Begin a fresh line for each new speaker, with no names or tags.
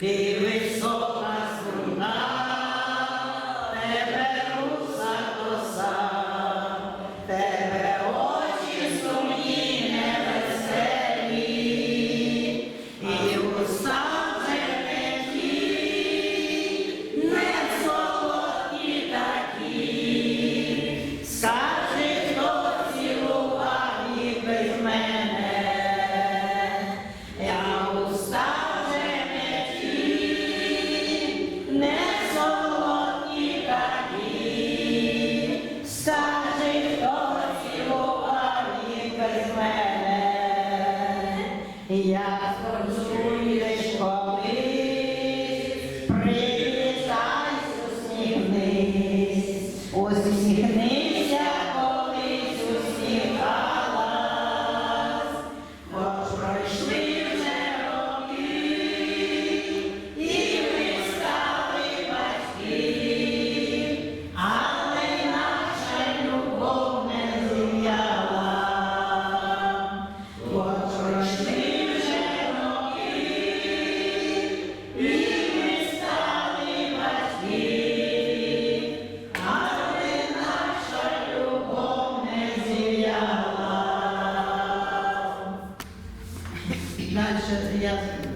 ти висока струна, тебе я скорчуєш колись, Дальше я